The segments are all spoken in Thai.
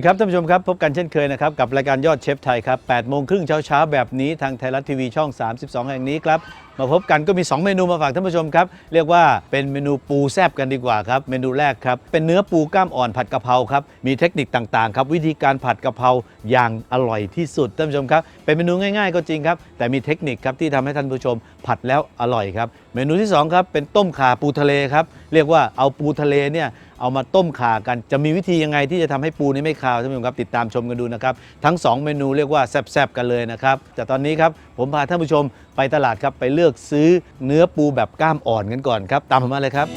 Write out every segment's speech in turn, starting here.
วัสดีครับท่านผู้ชมครับพบกันเช่นเคยนะครับกับรายการยอดเชฟไทยครับ8โมงครึ่งเช้าๆแบบนี้ทางไทยรัฐทีวีช่อง 32 แห่งนี้ครับ มาพบกันก็มี 2 เมนูมาฝากท่านผู้ชมครับ เรียกว่าเป็นเมนูปูแซบกันดีกว่าครับ เมนูแรกครับ เป็นเนื้อปูกล้ามอ่อนผัดกะเพราครับ มีเทคนิคต่างๆครับ วิธีการผัดกะเพราอย่างอร่อยที่สุดท่านผู้ชมครับเป็นเมนูง่ายๆ ก็จริงครับแต่มีเทคนิคครับที่ทำให้ท่านผู้ชม ผัดแล้วอร่อยครับเมนูที่สองครับเป็นต้มข่าปูทะเลครับเรียกว่าเอาปูทะเลเนี่ย เอามาต้มข่ากันจะมีวิธียังไงที่จะทำให้ปูนี้ไม่คาวท่านผู้ชมครับติดตามชมกันดูนะครับ ทั้ง 2 เมนูเรียกว่าแซ่บๆกันเลยนะครับแต่ตอนนี้ครับผมพาท่านผู้ชมไปตลาดครับไปเลือกซื้อเนื้อปูแบบกล้ามอ่อนกันก่อนครับตามผมมาเลยครับ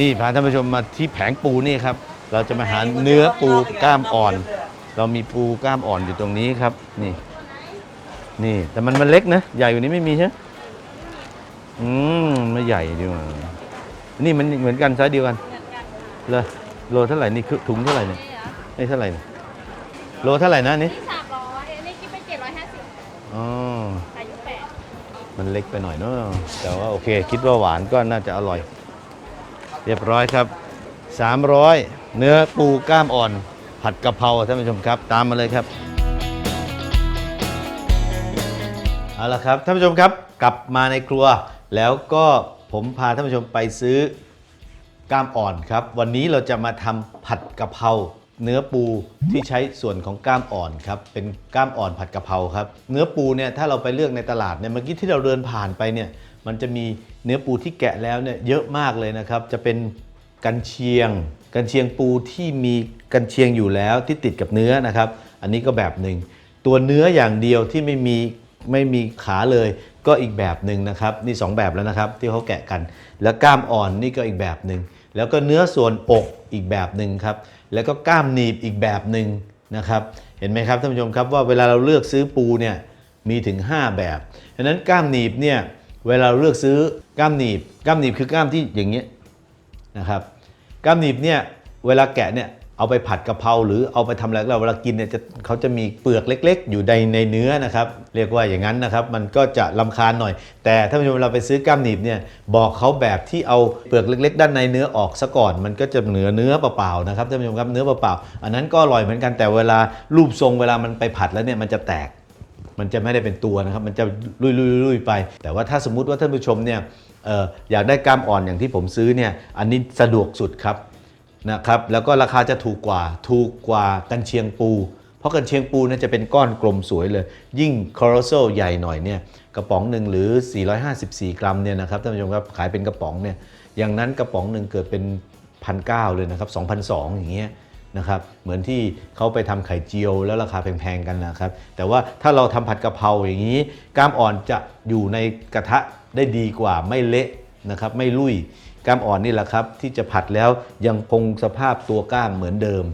นี่พาท่านผู้ชมมาที่แผงปูนี่ครับ เราจะมาหาเนื้อปูกล้ามอ่อน เรามีปูกล้ามอ่อนอยู่ตรงนี้ครับ นี่ นี่ แต่มันมันเล็กนะ ใหญ่กว่านี้ไม่มีใช่ไหมอืมไม่ใหญ่ดีกว่านี่มันเหมือนกันไซส์เดียวกันเลยโลเท่าไหร่นี่คือถุงเท่าไหร่เนี่ยนี่เท่าไหร่เนี่ยโลเท่าไหร่นะอันนี่ที่สามร้อยอันนี้คิดเป็นเจ็ดร้อยห้าสิบอ๋ออายุแปดมันเล็กไปหน่อยเนอะแต่ว่าโอเค คิดว่าหวานก็น่าจะอร่อย เรียบร้อยครับ300เนื้อปูกล้ามอ่อน ผัดกะเพราท่านผู้ชมครับ ตามมาเลยครับเอาละครับท่านผู้ชมครับกลับมาในครัว แล้วก็ผมพาท่านผู้ชมไปซื้อกล้ามอ่อนครับ วันนี้เราจะมาทำผัดกะเพราเนื้อปูที่ใช้ส่วนของกล้ามอ่อนครับเป็นกล้ามอ่อนผัดกะเพราครับ เนื้อปูเนี่ยถ้าเราไปเลือกในตลาดเนี่ยเมื่อกี้ที่เราเดินผ่านไปเนี่ยมันจะมีเนื้อปูที่แกะแล้วเนี่ยเยอะมากเลยนะครับ จะเป็นกันเชียง กันเชียงปูที่มีกันเชียงอยู่แล้วที่ติดกับเนื้อนะครับ อันนี้ก็แบบหนึ่งตัวเนื้ออย่างเดียวที่ไม่มีไม่มีขาเลยก็อีกแบบหนึ่งนะครับนี่สองแบบแล้วนะครับที่เขาแกะกัน แล้วกล้ามอ่อนนี่ก็อีกแบบหนึ่งแล้วก็เนื้อส่วนอกอีกแบบหนึ่งครับแล้วก็กล้ามหนีบอีกแบบหนึ่งนะครับเห็นไหมครับท่านผู้ชมครับว่าเวลาเราเลือกซื้อปูเนี่ยมีถึง 5 แบบฉะนั้นกล้ามหนีบเนี่ยเวลาเราเลือกซื้อกล้ามหนีบกล้ามหนีบคือกล้ามที่อย่างเงี้ยนะครับ ก้ามหนีบเนี่ยเวลาแกะเนี่ยเอาไปผัดกะเพราหรือเอาไปทำอะไรก็แล้วเวลากินเนี่ยจะเขาจะมีเปลือกเล็ก ๆ อยู่ในในเนื้อนะครับ เรียกว่าอย่างนั้นนะครับ มันก็จะลำคาญหน่อย แต่ถ้าผู้ชมเราไปซื้อกล้ามหนีบเนี่ยบอกเขาแบบที่เอาเปลือกเล็ก ๆ ด้านในเนื้อออกซะก่อน มันก็จะเหนือเนื้อเปล่าๆนะครับท่านผู้ชมครับเนื้อเปล่าๆอันนั้นก็อร่อยเหมือนกันแต่เวลารูปทรงเวลามันไปผัดแล้วเนี่ยมันจะแตก มันจะไม่ได้เป็นตัวนะครับ มันจะลุยลุยลุยไป แต่ว่าถ้าสมมุติว่าท่านผู้ชมเนี่ย อออยากได้กล้ามอ่อนอย่างที่ผมซื้อเนี่ยอันนี้สะดวกสุดครับนะครับแล้วก็ราคาจะถูกกว่าถูกกว่ากันเชียงปู เพราะกันเชียงปูเนี่ยจะเป็นก้อนกลมสวยเลย ยิ่งคอร์โซใหญ่หน่อยเนี่ยกระป๋องหนึ่งหรือ 454 กรัมเนี่ยนะครับท่านผู้ชมครับขายเป็นกระป๋องเนี่ยอย่างนั้นกระป๋องหนึ่งเกิดเป็นพันเเลยนะครับ2,002อย่างเงี้ยนะครับเหมือนที่เขาไปทำไข่เจียวแล้วราคาแพงๆกันนะครับ แต่ว่าถ้าเราทำผัดกะเพราอย่างนี้กล้ามอ่อนจะอยู่ในกระทะ ได้ดีกว่าไม่เละนะครับไม่ลุยกล้ามอ่อนนี่แหละครับ ที่จะผัดแล้วยังคงสภาพตัวก้ามเหมือนเดิม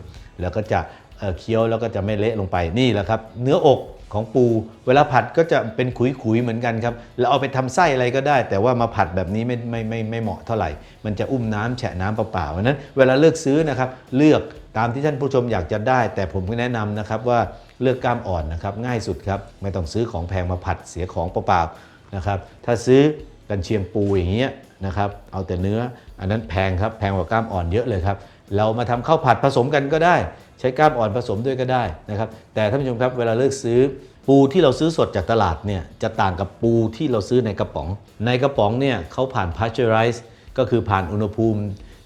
แล้วก็จะเเคี้ยวแล้วก็จะไม่เละลงไปนี่แหละครับ เนื้ออกของปู เวลาผัดก็จะเป็นขุยๆเหมือนกันครับแล้วเอาไปทำไส้อะไรก็ได้ แต่ว่ามาผัดแบบนี้ไม่ไม่ไม่ไม่เหมาะเท่าไหร่ มันจะอุ้มน้ำแฉะน้ำเปล่าๆเพราะนั้นเวลาเลือกซื้อนะครับเลือกตามที่ท่านผู้ชมอยากจะได้ แต่ผมก็แนะนำนะครับว่าเลือกกล้ามอ่อนนะครับง่ายสุดครับไม่ต้องซื้อของแพงมาผัดเสียของเปล่าๆ นะครับถ้าซื้อกันเชียงปูอย่างเงี้ยนะครับเอาแต่เนื้ออันนั้นแพงครับแพงกว่ากล้ามอ่อนเยอะเลยครับเรามาทำข้าวผัดผสมกันก็ได้ ใช้กล้ามอ่อนผสมด้วยก็ได้นะครับแต่ท่านผู้ชมครับเวลาเลือกซื้อปูที่เราซื้อสดจากตลาดเนี่ยจะต่างกับปูที่เราซื้อในกระป๋อง ในกระป๋องเนี่ยเขาผ่าน pasteurize ก็คือผ่านอุณหภูมิ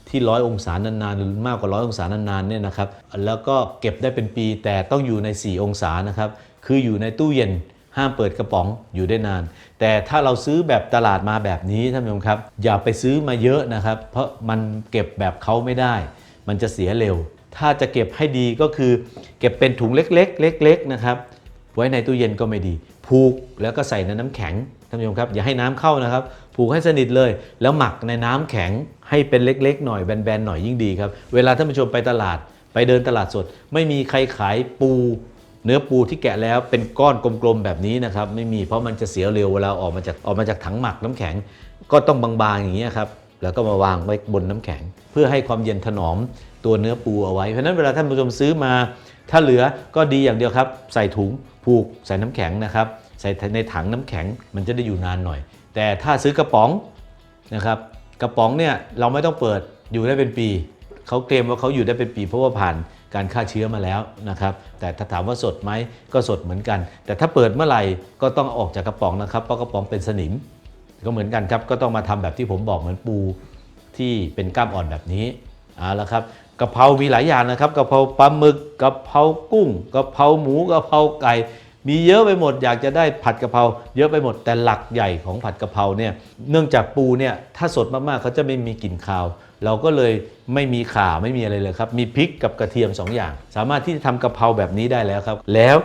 ที่ร้อยองศานานๆหรือมากกว่าร้อยองศานานๆเนี่ยนะครับแล้วก็เก็บได้เป็นปีแต่ต้องอยู่ใน 4 องศานะครับคืออยู่ในตู้เย็น ห้ามเปิดกระป๋องอยู่ได้นาน แต่ถ้าเราซื้อแบบตลาดมาแบบนี้ท่านผู้ชมครับ อย่าไปซื้อมาเยอะนะครับ เพราะมันเก็บแบบเขาไม่ได้ มันจะเสียเร็ว ถ้าจะเก็บให้ดีก็คือ เก็บเป็นถุงเล็กๆ เล็ก ๆ นะครับ ไว้ในตู้เย็นก็ไม่ดี ผูกแล้วก็ใส่ในน้ำแข็งท่านผู้ชมครับอย่าให้น้ำเข้านะครับ ผูกให้สนิทเลย แล้วหมักในน้ำแข็งให้เป็นเล็กๆ หน่อยแบนๆหน่อยยิ่งดีครับเวลาท่านผู้ชมไปตลาดไปเดินตลาดสด ไม่มีใครขายปู เนื้อปูที่แกะแล้วเป็นก้อนกลมๆแบบนี้นะครับไม่มีเพราะมันจะเสียเร็วเวลาออกมาจากออกมาจากถังหมักน้ำแข็ง ก็ต้องบางๆอย่างนี้ครับแล้วก็มาวางไว้บนน้ำแข็ง เพื่อให้ความเย็นถนอมตัวเนื้อปูเอาไว้เพราะฉะนั้นเวลาท่านผู้ชมซื้อมา ถ้าเหลือก็ดีอย่างเดียวครับ ใส่ถุงผูกใส่น้ำแข็งนะครับใส่ในถังน้ำแข็งมันจะได้อยู่นานหน่อย แต่ถ้าซื้อกระป๋องนะครับกระป๋องเนี่ยเราไม่ต้องเปิดอยู่ได้เป็นปีเขาเกมว่าเขาอยู่ได้เป็นปีเพราะว่าผ่าน การฆ่าเชื้อมาแล้วนะครับแต่ถ้าถามว่าสดไหมก็สดเหมือนกัน แต่ถ้าเปิดเมื่อไหร่ก็ต้องออกจากกระป๋องนะครับเพราะกระป๋องเป็นสนิม ก็เหมือนกันครับก็ต้องมาทำแบบที่ผมบอกเหมือนปูที่เป็นกล้ามอ่อนแบบนี้เอาละครับกะเพรามีหลายอย่างนะครับกะเพราปลาหมึกกะเพรากุ้งกะเพราหมูกะเพราไก่มีเยอะไปหมดอยากจะได้ผัดกะเพราเยอะไปหมดแต่หลักใหญ่ของผัดกะเพราเนี่ยเนื่องจากปูเนี่ยถ้าสดมากๆเขาจะไม่มีกลิ่นคาว เราก็เลยไม่มีข่าไม่มีอะไรเลยครับ มีพริกกับกระเทียม 2 อย่าง สามารถที่จะทำกะเพราแบบนี้ได้แล้วครับ แล้ว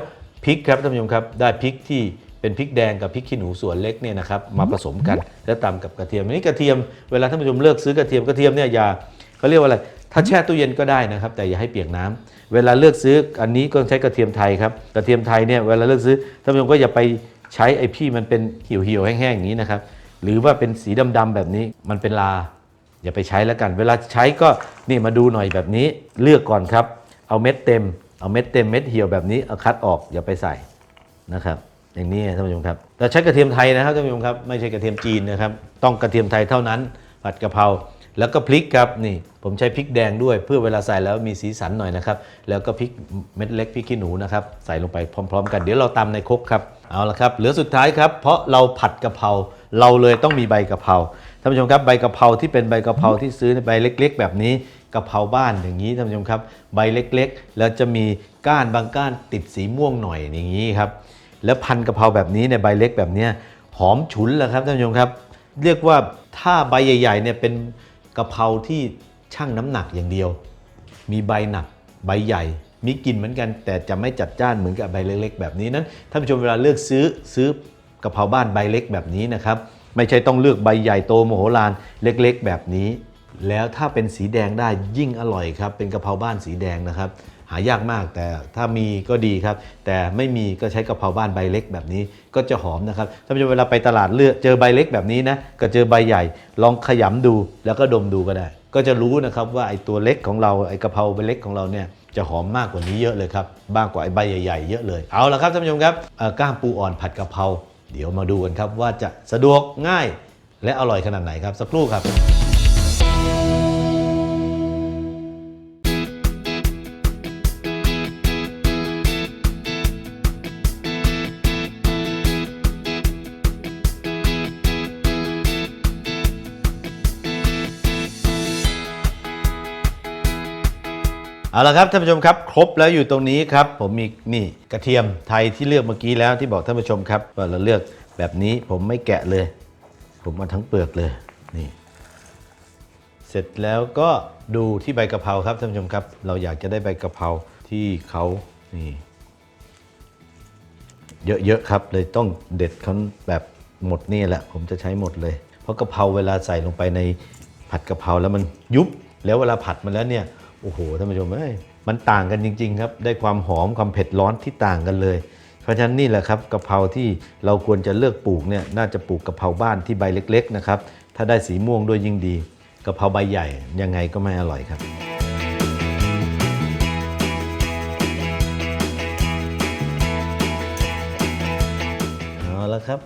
พริกครับท่านผู้ชมครับ ได้พริกที่เป็นพริกแดงกับพริกขี้หนูส่วนเล็กเนี่ยนะครับมาผสมกันแล้วตำกับกระเทียมอันนี้กระเทียมเวลาท่านผู้ชมเลือกซื้อกระเทียมกระเทียมเนี่ยอย่าเขาเรียกว่าอะไรถ้าแช่ตู้เย็นก็ได้นะครับ แต่อย่าให้เปียกน้ำเวลาเลือกซื้ออันนี้ก็ใช้กระเทียมไทยครับกระเทียมไทยเนี่ยเวลาเลือกซื้อท่านผู้ชมก็อย่าไปใช้ไอ้พี่มันเป็นเหี่ยวๆแห้งๆอย่างนี้นะครับหรือว่าเป็นสีดำๆแบบนี้มันเป็นลา อย่าไปใช้แล้วกัน เวลาใช้ก็นี่มาดูหน่อยแบบนี้เลือกก่อนครับ เอาเม็ดเต็ม เอาเม็ดเต็มเม็ดเหี่ยวแบบนี้เอาคัดออกอย่าไปใส่นะครับอย่างนี้ท่านผู้ชมครับเราใช้กระเทียมไทยนะครับท่านผู้ชมครับไม่ใช่กระเทียมจีนนะครับ ต้องกระเทียมไทยเท่านั้น ผัดกะเพราแล้วก็พริกครับนี่ผมใช้พริกแดงด้วย เพื่อเวลาใส่แล้วมีสีสันหน่อยนะครับแล้วก็พริกเม็ดเล็กพริกขี้หนูนะครับใส่ลงไปพร้อม ๆ กันเดี๋ยวเราตำในครกครับเอาละครับเหลือสุดท้ายครับเพราะเราผัดกะเพราเราเลยต้องมีใบกะเพราานผู้ชมครับใบกะเพราที่เป็นใบกะเพราที่ซื้อในใบเล็ก ๆ แบบนี้กะเพราบ้านอย่างนี้ท่านผู้ชมครับ ใบเล็กๆ แล้วจะมีก้านบางก้านติดสีม่วงหน่อยอย่างนี้ครับแล้วพันกะเพราแบบนี้ในใบเล็กแบบนี้หอมฉุนแหละครับท่านผู้ชมครับ เรียกว่าถ้าใบใหญ่ๆเนี่ยเป็นกะเพราที่ชั่งน้ำหนักอย่างเดียว มีใบหนักใบใหญ่มีกลิ่นเหมือนกัน แต่จะไม่จัดจ้านเหมือนกับใบเล็ก ๆ แบบนี้นั้นท่านผู้ชมเวลาเลือกซื้อซื้อกะเพราบ้านใบเล็กแบบนี้นะครับไม่ใช่ต้องเลือกใบใหญ่โตโมโหลานเล็กๆ แบบนี้ แล้วถ้าเป็นสีแดงได้ยิ่งอร่อยครับ เป็นกะเพราบ้านสีแดงนะครับ หายากมากแต่ถ้ามีก็ดีครับ แต่ไม่มีก็ใช้กะเพราบ้านใบเล็กแบบนี้ก็จะหอมนะครับท่านผู้ชมเวลาไปตลาดเลือกเจอใบเล็กแบบนี้นะก็เจอใบใหญ่ ลองขยำดูแล้วก็ดมดูก็ได้ ก็จะรู้นะครับว่าไอ้ตัวเล็กของเราไอ้กะเพราใบเล็กของเราเนี่ยจะหอมมากกว่านี้เยอะเลยครับบ้างกว่าไอ้ใบใหญ่ๆเยอะเลย เอาละครับท่านผู้ชมครับก้ามปูอ่อนผัดกะเพรา เดี๋ยวมาดูกันครับว่าจะสะดวกง่ายและอร่อยขนาดไหนครับสักครู่ครับ เอาละครับท่านผู้ชมครับ ครบแล้วอยู่ตรงนี้ครับ ผมมีนี่กระเทียมไทยที่เลือกเมื่อกี้แล้วที่บอกท่านผู้ชมครับว่าเราเลือกแบบนี้ผมไม่แกะเลย ผมมาทั้งเปลือกเลยนี่เสร็จแล้วก็ดูที่ใบกะเพราครับท่านผู้ชมครับ เราอยากจะได้ใบกะเพราที่เขานี่เยอะๆครับ เลยต้องเด็ดเขาแบบหมดนี่แหละ ผมจะใช้หมดเลย เพราะกะเพราเวลาใส่ลงไปในผัดกะเพราแล้วมันยุบ แล้วเวลาผัดมันแล้วเนี่ย อ้โหท่านผู้ชมเอ้ยมันต่างกันจริง ๆ ครับ ได้ความหอมความเผ็ดร้อนที่ต่างกันเลย เพราะฉะนั้นนี่แหละครับกะเพราที่เราควรจะเลือกปลูกเนี่ยน่าจะปลูกกะเพราบ้านที่ใบเล็ก ๆ นะครับ ถ้าได้สีม่วงด้วยยิ่งดีกะเพราใบใหญ่ยังไงก็ไม่อร่อยครับเอาละครับ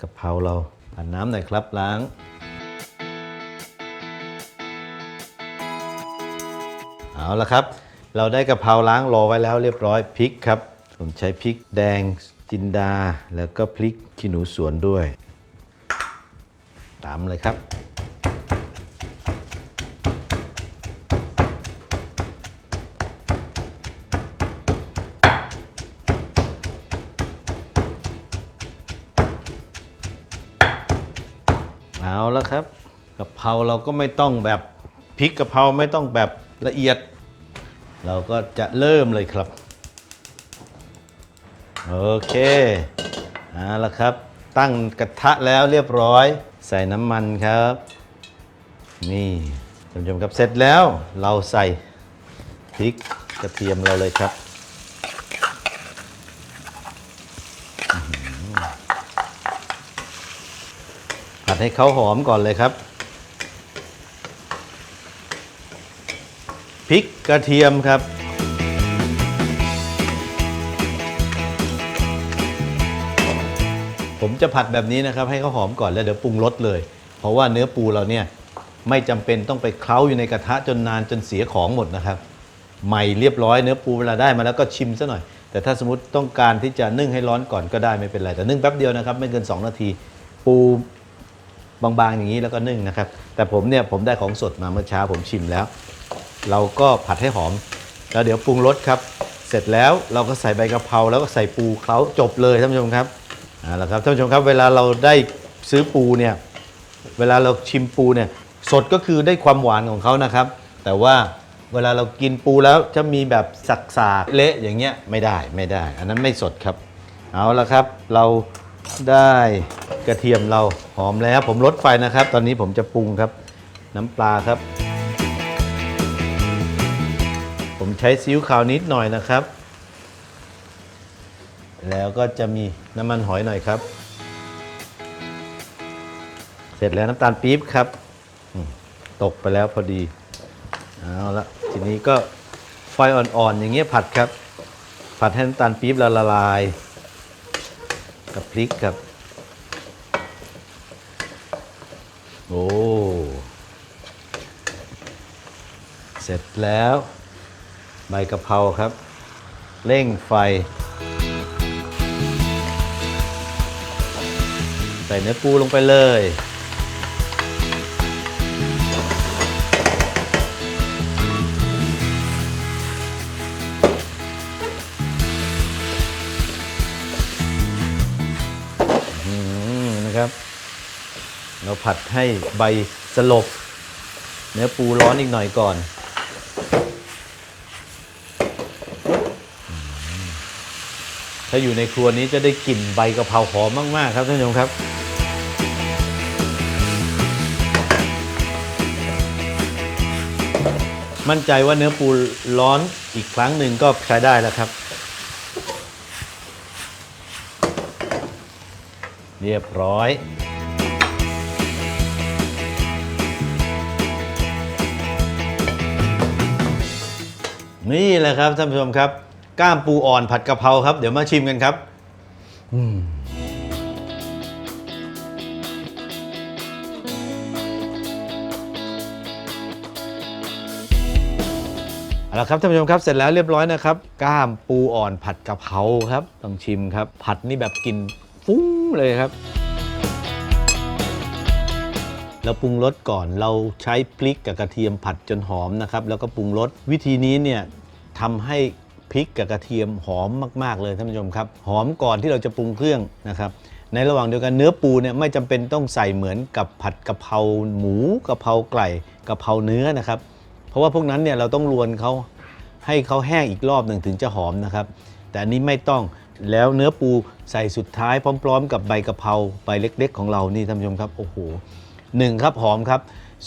กะเพราเราผ่านน้ำหน่อยครับล้าง เอาละครับ เราได้กะเพราล้างรอไว้แล้วเรียบร้อยพริกครับ ผมใช้พริกแดงจินดา แล้วก็พริกขี้หนูสวนด้วย ตามเลยครับ เอาแล้วครับกะเพราเราก็ไม่ต้องแบบพริกกะเพราไม่ต้องแบบ ละเอียด เราก็จะเริ่มเลยครับ โอเคเอาละครับ ตั้งกระทะแล้วเรียบร้อย ใส่น้ำมันครับ นี่ท่านผู้ชมครับเสร็จแล้วเราใส่พริกกระเทียมเราเลยครับผัดให้เขาหอมก่อนเลยครับ พริกกระเทียมครับ ผมจะผัดแบบนี้นะครับ ให้เขาหอมก่อนแล้วเดี๋ยวปรุงรสเลย เพราะว่าเนื้อปูเราเนี่ยไม่จำเป็นต้องไปเคล้าอยู่ในกระทะจนนานจนเสียของหมดนะครับใหม่เรียบร้อยเนื้อปูเวลาได้มาแล้วก็ชิมซะหน่อย แต่ถ้าสมมติต้องการที่จะนึ่งให้ร้อนก่อนก็ได้ไม่เป็นไร แต่นึ่งแป๊บเดียวนะครับ ไม่เกิน 2 นาที ปูบางๆอย่างนี้แล้วก็นึ่งนะครับ แต่ผมเนี่ยผมได้ของสดมาเมื่อเช้าผมชิมแล้ว เราก็ผัดให้หอม แล้วเดี๋ยวปรุงรสครับ เสร็จแล้วเราก็ใส่ใบกะเพราแล้วก็ใส่ปูเคล้าจบเลยท่านผู้ชมครับเอาละครับท่านผู้ชมครับเวลาเราได้ซื้อปูเนี่ยเวลาเราชิมปูเนี่ยสดก็คือได้ความหวานของเขานะครับ แต่ว่าเวลาเรากินปูแล้วจะมีแบบสักสากเละอย่างเงี้ยไม่ได้ไม่ได้ อันนั้นไม่สดครับ เอาละครับเราได้กระเทียมเราหอมแล้ว ผมลดไฟนะครับ ตอนนี้ผมจะปรุงครับ น้ำปลาครับ ผมใช้ซีอิ๊วขาวนิดหน่อยนะครับ แล้วก็จะมีน้ำมันหอยหน่อยครับ เสร็จแล้วน้ำตาลปี๊บครับ ตกไปแล้วพอดีเอาละทีนี้ก็ไฟอ่อนๆอย่างเงี้ยผัดครับ ผัดให้น้ำตาลปี๊บละละลาย กับพริกครับ โอ้ เสร็จแล้ว ใบกะเพราครับ เร่งไฟ ใส่เนื้อปูลงไปเลย นะครับ เราผัดให้ใบสลบ เนื้อปูร้อนอีกหน่อยก่อนอืมถ้าอยู่ในครัวนี้จะได้กลิ่นใบกะเพราหอมมากๆ ครับท่านผู้ชมครับ มั่นใจว่าเนื้อปูร้อนอีกครั้งหนึ่งก็ใช้ได้แล้วครับ เรียบร้อยนี่แหละครับท่านผู้ชมครับ ก้ามปูอ่อนผัดกะเพราครับ เดี๋ยวมาชิมกันครับอืมเอาละครับท่านผู้ชมครับเสร็จแล้วเรียบร้อยนะครับก้ามปูอ่อนผัดกะเพราครับต้องชิมครับ ผัดนี่แบบกลินฟุ้งเลยครับ เราปรุงรสก่อนเราใช้พริกกับกระเทียมผัดจนหอมนะครับ แล้วก็ปรุงรสวิธีนี้เนี่ยทำให้ พริกกับกระเทียมหอมมาก ๆ เลยท่านผู้ชมครับหอมก่อนที่เราจะปรุงเครื่องนะครับในระหว่างเดียวกันเนื้อปูเนี่ยไม่จำเป็นต้องใส่เหมือนกับผัดกะเพราหมูกะเพราไก่กะเพราเนื้อนะครับ เพราะว่าพวกนั้นเนี่ยเราต้องรวนเขาให้เขาแห้งอีกรอบหนึ่งถึงจะหอมนะครับ แต่อันนี้ไม่ต้องแล้วเนื้อปูใส่สุดท้ายพร้อม ๆ กับใบกะเพราใบเล็ก ๆ ของเรานี่ท่านผู้ชมครับโอ้โหหนึ่งครับหอมครับ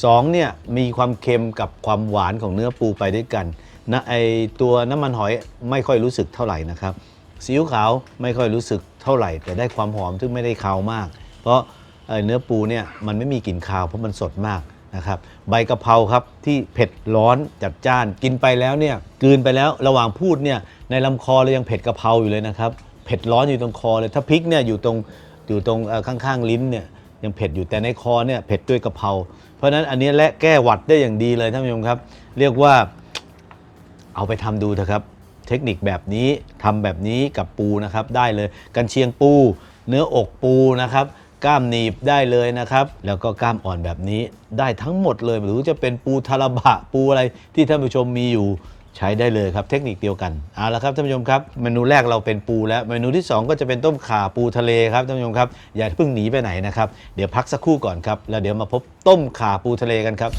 สองเนี่ยมีความเค็มกับความหวานของเนื้อปูไปด้วยกัน นะไอตัวน้ำมันหอยไม่ค่อยรู้สึกเท่าไหร่นะครับซีอิ๊วขาวไม่ค่อยรู้สึกเท่าไหร่ แต่ได้ความหอมซึ่งไม่ได้คาวมาก เพราะเนื้อปูเนี่ยมันไม่มีกลิ่นคาวเพราะมันสดมากนะครับใบกะเพราครับที่เผ็ดร้อนจัดจ้าน กินไปแล้วเนี่ยกืนไปแล้วระหว่างพูดเนี่ยในลำคอเรายังเผ็ดกะเพราอยู่เลยนะครับเผ็ดร้อนอยู่ตรงคอเลยถ้าพริกเนี่ยอยู่ตรงอยู่ตรงข้างๆลิ้นเนี่ยยังเผ็ดอยู่แต่ในคอเนี่ยเผ็ดด้วยกะเพราเพราะฉะนั้นอันนี้และแก้หวัดได้อย่างดีเลยท่านผู้ชมครับ เรียกว่า เอาไปทำดูเถอะครับ เทคนิคแบบนี้ทำแบบนี้กับปูนะครับได้เลยกันเชียงปู เนื้ออกปูนะครับกล้ามหนีบได้เลยนะครับ แล้วก็กล้ามอ่อนแบบนี้ได้ทั้งหมดเลยหรือจะเป็นปูทาราบะปูอะไรที่ท่านผู้ชมมีอยู่ใช้ได้เลยครับ เทคนิคเดียวกันเอาละครับท่านผู้ชมครับ เมนูแรกเราเป็นปูแล้วเมนูที่ 2 ก็จะเป็นต้มข่าปูทะเลครับท่านผู้ชมครับ อย่าเพิ่งหนีไปไหนนะครับ เดี๋ยวพักสักครู่ก่อนครับ แล้วเดี๋ยวมาพบต้มข่าปูทะเลกันครับ